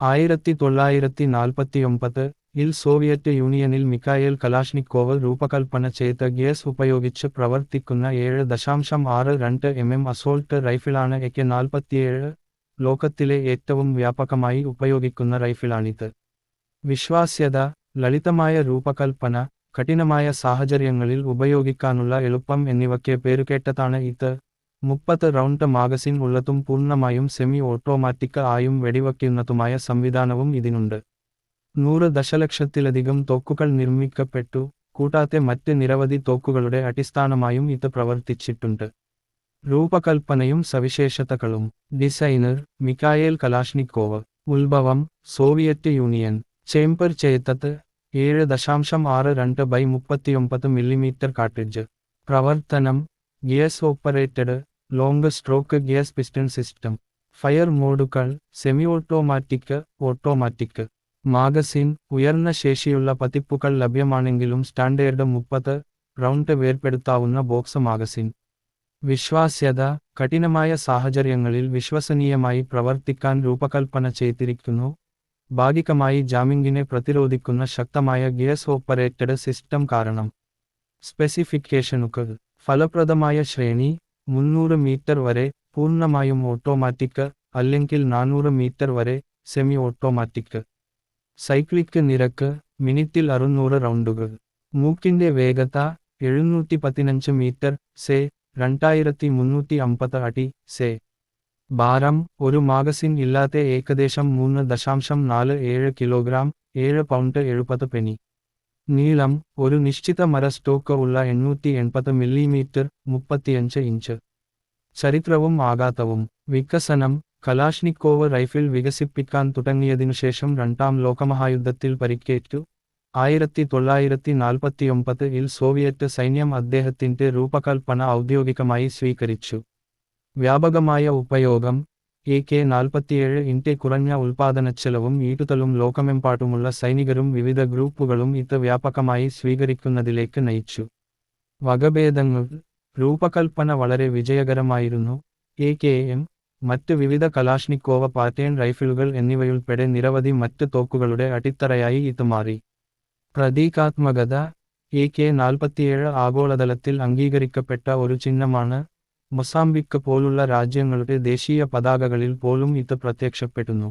ആയിരത്തി തൊള്ളായിരത്തി നാൽപ്പത്തിയൊമ്പത് ഇൽ സോവിയറ്റ് യൂണിയനിൽ മിക്കായേൽ കലാഷ്നിക്കോവ് രൂപകൽപ്പന ചെയ്ത ഗ്യാസ് ഉപയോഗിച്ച് പ്രവർത്തിക്കുന്ന ഏഴ് ദശാംശം ആറ് രണ്ട് എം എം അസോൾട്ട് റൈഫിളാണ് എക്കെ നാൽപ്പത്തിയേഴ് ലോകത്തിലെ ഏറ്റവും വ്യാപകമായി ഉപയോഗിക്കുന്ന റൈഫിളാണിത്. വിശ്വാസ്യത ലളിതമായ രൂപകൽപ്പന കഠിനമായ സാഹചര്യങ്ങളിൽ ഉപയോഗിക്കാനുള്ള എളുപ്പം എന്നിവയ്ക്ക് പേരുകേട്ടതാണ് ഇത്. മുപ്പത് റൗണ്ട് മാഗസിൻ ഉള്ളതും പൂർണമായും സെമി ഓട്ടോമാറ്റിക് ആയും വെടിവയ്ക്കുന്നതുമായ സംവിധാനവും ഇതിനുണ്ട്. നൂറ് ദശലക്ഷത്തിലധികം തോക്കുകൾ നിർമ്മിക്കപ്പെട്ടു കൂടാതെ മറ്റ് നിരവധി തോക്കുകളുടെ അടിസ്ഥാനമായും ഇത് പ്രവർത്തിച്ചിട്ടുണ്ട്. രൂപകൽപ്പനയും സവിശേഷതകളും ഡിസൈനർ മിക്കായേൽ കലാഷ്നിക്കോവ് ഉത്ഭവം സോവിയറ്റ് യൂണിയൻ ചേംബർ ചേത്തത്ത് ഏഴ് ദശാംശം ആറ് രണ്ട് ബൈ മുപ്പത്തിയൊമ്പത് മില്ലിമീറ്റർ കാട്ടിഡ്ജ് പ്രവർത്തനം gas operated long stroke gas piston system. Fire മോഡുകൾ സെമി ഓട്ടോമാറ്റിക്. ഓട്ടോമാറ്റിക് മാഗസിൻ ഉയർന്ന ശേഷിയുള്ള പതിപ്പുകൾ ലഭ്യമാണെങ്കിലും സ്റ്റാൻഡേർഡ് മുപ്പത് റൗണ്ട് വേർപ്പെടുത്താവുന്ന ബോക്സ് മാഗസിൻ. വിശ്വാസ്യത കഠിനമായ സാഹചര്യങ്ങളിൽ വിശ്വസനീയമായി പ്രവർത്തിക്കാൻ രൂപകൽപ്പന ചെയ്തിരിക്കുന്നു. ഭാഗികമായി ജാമിംഗിനെ പ്രതിരോധിക്കുന്ന ശക്തമായ ഗ്യാസ് ഓപ്പറേറ്റഡ് സിസ്റ്റം കാരണം. സ്പെസിഫിക്കേഷനുകൾ. ഫലപ്രദമായ ശ്രേണി മുന്നൂറ് മീറ്റർ വരെ പൂർണമായും ഓട്ടോമാറ്റിക് അല്ലെങ്കിൽ നാനൂറ് മീറ്റർ വരെ സെമി ഓട്ടോമാറ്റിക് സൈക്ലിക്ക് നിരക്ക് മിനിറ്റിൽ അറുന്നൂറ് റൗണ്ടുകൾ. മൂക്കിന്റെ വേഗത എഴുന്നൂറ്റി പതിനഞ്ച് മീറ്റർ സെ രണ്ടായിരത്തി മുന്നൂറ്റി അമ്പത് അടി സെ. ഭാരം ഒരു മാഗസിൻ ഇല്ലാത്ത ഏകദേശം മൂന്ന് ദശാംശം നാല് ഏഴ് കിലോഗ്രാം ഏഴ് പൗണ്ട് എഴുപത് പെനി. നീളം ഒരു നിശ്ചിത മര സ്റ്റോക്ക് ഉള്ള എണ്ണൂറ്റി എൺപത് മില്ലിമീറ്റർ മുപ്പത്തിയഞ്ച് ഇഞ്ച്. ചരിത്രവും ആഘാതവും. വികസനം. കലാഷ്നിക്കോവ് റൈഫിൾ വികസിപ്പിക്കാൻ തുടങ്ങിയതിനുശേഷം രണ്ടാം ലോകമഹായുദ്ധത്തിൽ പരിക്കേറ്റു. ആയിരത്തി തൊള്ളായിരത്തി നാൽപ്പത്തിയൊമ്പത് ഇൽ സോവിയറ്റ് സൈന്യം അദ്ദേഹത്തിന്റെ രൂപകൽപ്പന ഔദ്യോഗികമായി സ്വീകരിച്ചു. വ്യാപകമായ ഉപയോഗം. എ കെ നാൽപ്പത്തിയേഴ് ഇന്റെ കുറഞ്ഞ ഉൽപാദനച്ചെലവും ഈട്ടുതലും ലോകമെമ്പാടുമുള്ള സൈനികരും വിവിധ ഗ്രൂപ്പുകളും ഇത് വ്യാപകമായി സ്വീകരിക്കുന്നതിലേക്ക് നയിച്ചു. വകഭേദങ്ങൾ. രൂപകൽപ്പന വളരെ വിജയകരമായിരുന്നു. A K M. മറ്റ് വിവിധ കലാഷ്നിക്കോവ പാറ്റേൺ റൈഫിളുകൾ എന്നിവയുൾപ്പെടെ നിരവധി മറ്റ് തോക്കുകളുടെ അടിത്തറയായി ഇത് മാറി. പ്രതീകാത്മകത. എ കെ നാൽപ്പത്തിയേഴ് ആഗോളതലത്തിൽ അംഗീകരിക്കപ്പെട്ട ഒരു ചിഹ്നമാണ് മൊസാംബിക്ക് പോലുള്ള രാജ്യങ്ങളുടെ ദേശീയ പതാകകളിൽ പോലും ഇത് പ്രത്യക്ഷപ്പെടുന്നു.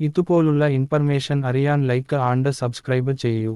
ഇതുപോലുള്ള ഇൻഫർമേഷൻ അറിയാൻ ലൈക്ക് ആണ്ട് സബ്സ്ക്രൈബ് ചെയ്യൂ.